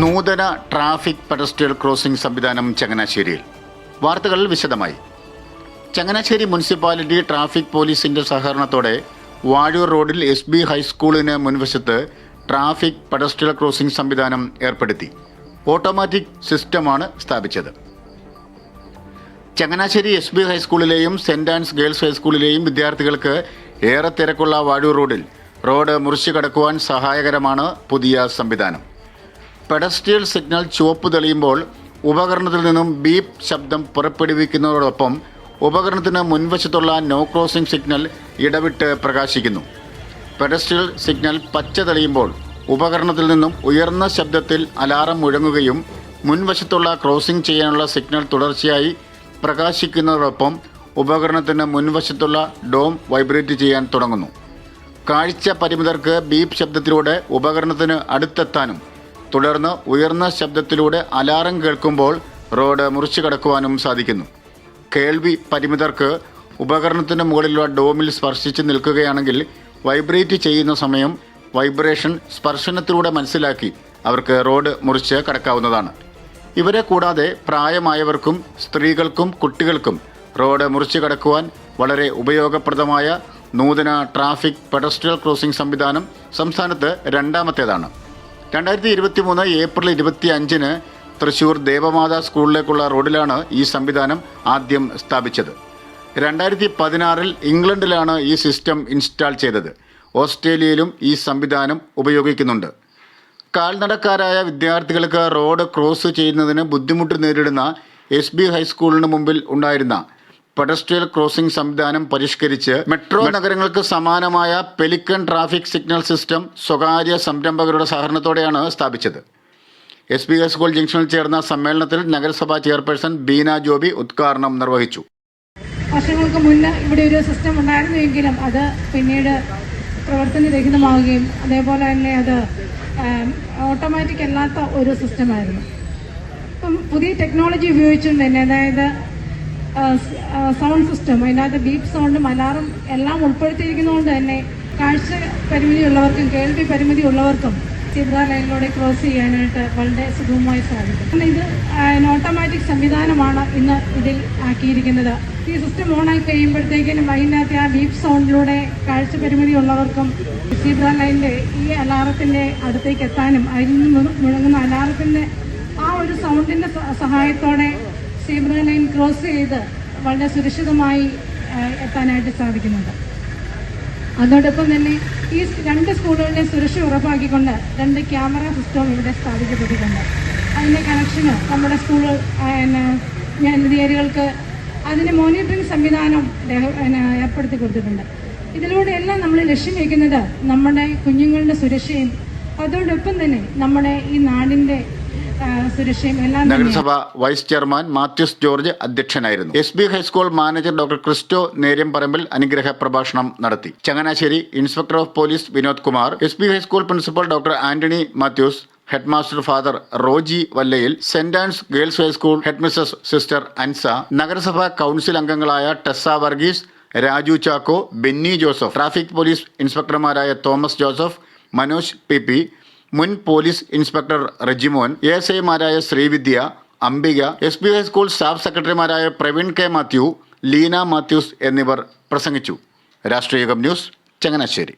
നൂതന traffic പെഡസ്ട്രിയൽ crossing സംവിധാനം ചങ്ങനാശ്ശേരിയിൽ. വാർത്തകൾ വിശദമായി. ചങ്ങനാശ്ശേരി മുനിസിപ്പാലിറ്റി ട്രാഫിക് പോലീസിന്റെ സഹകരണത്തോടെ വാഴൂർ റോഡിൽ എസ് ബി ഹൈസ്കൂളിന് മുൻവശത്ത് ട്രാഫിക് പെഡസ്ട്രിയൽ ക്രോസിംഗ് സംവിധാനം ഏർപ്പെടുത്തി. ഓട്ടോമാറ്റിക് സിസ്റ്റമാണ് സ്ഥാപിച്ചത്. ചങ്ങനാശ്ശേരി എസ് ബി ഹൈസ്കൂളിലെയും സെന്റ് ആൻസ് ഗേൾസ് ഹൈസ്കൂളിലെയും വിദ്യാർത്ഥികൾക്ക് ഏറെ തിരക്കുള്ള വാഴൂർ റോഡിൽ റോഡ് മുറിച്ചു കടക്കുവാൻ സഹായകരമാണ് പുതിയ സംവിധാനം. പെഡസ്ട്രിയൽ സിഗ്നൽ ചുവപ്പ് തെളിയുമ്പോൾ ഉപകരണത്തിൽ നിന്നും ബീപ്പ് ശബ്ദം പുറപ്പെടുവിക്കുന്നതോടൊപ്പം ഉപകരണത്തിന് മുൻവശത്തുള്ള നോ ക്രോസിംഗ് സിഗ്നൽ ഇടവിട്ട് പ്രകാശിക്കുന്നു. പെഡസ്ട്രിയൽ സിഗ്നൽ പച്ച തെളിയുമ്പോൾ ഉപകരണത്തിൽ നിന്നും ഉയർന്ന ശബ്ദത്തിൽ അലാറം മുഴങ്ങുകയും മുൻവശത്തുള്ള ക്രോസിംഗ് ചെയ്യാനുള്ള സിഗ്നൽ തുടർച്ചയായി പ്രകാശിക്കുന്നതോടൊപ്പം ഉപകരണത്തിന് മുൻവശത്തുള്ള ഡോം വൈബ്രേറ്റ് ചെയ്യാൻ തുടങ്ങുന്നു. കാഴ്ച പരിമിതർക്ക് ബീപ്പ് ശബ്ദത്തിലൂടെ ഉപകരണത്തിന് അടുത്തെത്താനും തുടർന്ന് ഉയർന്ന ശബ്ദത്തിലൂടെ അലാറം കേൾക്കുമ്പോൾ റോഡ് മുറിച്ചു കടക്കുവാനും സാധിക്കുന്നു. കേൾവി പരിമിതർക്ക് ഉപകരണത്തിന് മുകളിലുള്ള ഡോമിൽ സ്പർശിച്ച് നിൽക്കുകയാണെങ്കിൽ വൈബ്രേറ്റ് ചെയ്യുന്ന സമയം വൈബ്രേഷൻ സ്പർശനത്തിലൂടെ മനസ്സിലാക്കി അവർക്ക് റോഡ് മുറിച്ച് കടക്കാവുന്നതാണ്. ഇവരെ കൂടാതെ പ്രായമായവർക്കും സ്ത്രീകൾക്കും കുട്ടികൾക്കും റോഡ് മുറിച്ചു കടക്കുവാൻ വളരെ ഉപയോഗപ്രദമായ നൂതന ട്രാഫിക് പെഡസ്ട്രിയൽ ക്രോസിംഗ് സംവിധാനം സംസ്ഥാനത്ത് രണ്ടാമത്തേതാണ്. രണ്ടായിരത്തി ഇരുപത്തി മൂന്ന് ഏപ്രിൽ ഇരുപത്തി അഞ്ചിന് തൃശൂർ ദേവമാതാ സ്കൂളിലേക്കുള്ള റോഡിലാണ് ഈ സംവിധാനം ആദ്യം സ്ഥാപിച്ചത്. രണ്ടായിരത്തി പതിനാറിൽ ഇംഗ്ലണ്ടിലാണ് ഈ സിസ്റ്റം ഇൻസ്റ്റാൾ ചെയ്തത്. ഓസ്ട്രേലിയയിലും ഈ സംവിധാനം ഉപയോഗിക്കുന്നുണ്ട്. കാൽനടക്കാരായ വിദ്യാർത്ഥികൾക്ക് റോഡ് ക്രോസ് ചെയ്യുന്നതിന് ബുദ്ധിമുട്ട് നേരിടുന്ന എസ് ബി ഹൈസ്കൂളിന് മുമ്പിൽ ഉണ്ടായിരുന്ന പെഡസ്ട്രിയൽ ക്രോസിംഗ് സംവിധാനം പരിഷ്കരിച്ച് മെട്രോ നഗരങ്ങൾക്ക് സമാനമായ പെലിക്കൺ ട്രാഫിക് സിഗ്നൽ സിസ്റ്റം സ്വകാര്യ സംരംഭകരുടെ സഹകരണത്തോടെയാണ് സ്ഥാപിച്ചത്. എസ് ബി സ്കൂൾ ജംഗ്ഷനിൽ ചേർന്ന സമ്മേളനത്തിൽ നഗരസഭാ ചെയർപേഴ്സൺ ബീന ജോബി ഉദ്ഘാടനം നിർവഹിച്ചു. വർഷങ്ങൾക്ക് മുന്നേ ഇവിടെ ഒരു സിസ്റ്റം ഉണ്ടായിരുന്നുവെങ്കിലും അത് പിന്നീട് പ്രവർത്തനരഹിതമാവുകയും അതേപോലെ തന്നെ അത് ഓട്ടോമാറ്റിക് അല്ലാത്ത ഒരു സിസ്റ്റമായിരുന്നു ഇപ്പം പുതിയ ടെക്നോളജി ഉപയോഗിച്ചും തന്നെ അതായത് സൗണ്ട് സിസ്റ്റം അതിനകത്ത് ബീപ്പ് സൗണ്ടും അലാറും എല്ലാം ഉൾപ്പെടുത്തിയിരിക്കുന്നതുകൊണ്ട് തന്നെ കാഴ്ച പരിമിതി ഉള്ളവർക്കും കേൾവി പരിമിതി ഉള്ളവർക്കും ലൈനിലൂടെ ക്രോസ് ചെയ്യാനായിട്ട് വളരെ സുഗമമായി സാധിക്കും. ഇത് ഓട്ടോമാറ്റിക് സംവിധാനമാണ് ഇന്ന് ഇതിൽ ആക്കിയിരിക്കുന്നത്. ഈ സിസ്റ്റം ഓണാക്കി കഴിയുമ്പോഴത്തേക്കിനും അതിനകത്ത് ആ ബീപ്പ് സൗണ്ടിലൂടെ കാഴ്ച പരിമിതി ഉള്ളവർക്കും ലൈനിന്റെ ഈ അലാറത്തിന്റെ അടുത്തേക്ക് എത്താനും അതിൽ നിന്ന് മുഴങ്ങുന്ന അലാറത്തിന്റെ ആ ഒരു സൗണ്ടിന്റെ സഹായത്തോടെ സീബ്ര ലൈൻ ക്രോസ് ചെയ്ത് വളരെ സുരക്ഷിതമായി എത്താനായിട്ട് സാധിക്കുന്നുണ്ട്. അതോടൊപ്പം തന്നെ ഈ രണ്ട് സ്കൂളുകളുടെ സുരക്ഷ ഉറപ്പാക്കിക്കൊണ്ട് രണ്ട് ക്യാമറ സിസ്റ്റവും ഇവിടെ സ്ഥാപിക്കപ്പെട്ടിട്ടുണ്ട്. അതിന്റെ കണക്ഷന് നമ്മുടെ സ്കൂൾ ഞാൻ അധികാരികൾക്ക് അതിന് മോണിറ്ററിംഗ് സംവിധാനം ഏർപ്പെടുത്തി കൊടുത്തിട്ടുണ്ട്. ഇതിലൂടെ എല്ലാം നമ്മൾ ലക്ഷ്യം വയ്ക്കുന്നത് നമ്മുടെ കുഞ്ഞുങ്ങളുടെ സുരക്ഷയും അതോടൊപ്പം തന്നെ നമ്മുടെ ഈ നാടിന്റെ എല്ലാം നഗരസഭ വൈസ് ചെയർമാൻ മാത്യൂസ് ജോർജ് അധ്യക്ഷനായിരുന്നു. S B high school manager doctor Christo Neriyamparambil അനുഗ്രഹ പ്രഭാഷണം നടത്തി. Changanassery inspector of police Vinod Kumar S B high school principal doctor Antony Mathews headmaster father Roji Vallayil saint Ann's girls high school headmistress sister Ansa നഗരസഭാ council അംഗങ്ങളായ Tessa Varghese Raju Chacko Benny Joseph traffic police ഇൻസ്പെക്ടർമാരായ Thomas Joseph Manoj P P മുൻ police inspector Rejimon S ഐമാരായ Sreevidya Ambika S B school staff സെക്രട്ടറിമാരായ Praveen K Mathew Leena Mathews എന്നിവർ പ്രസംഗിച്ചു. രാഷ്ട്രീയകം news Changanassery.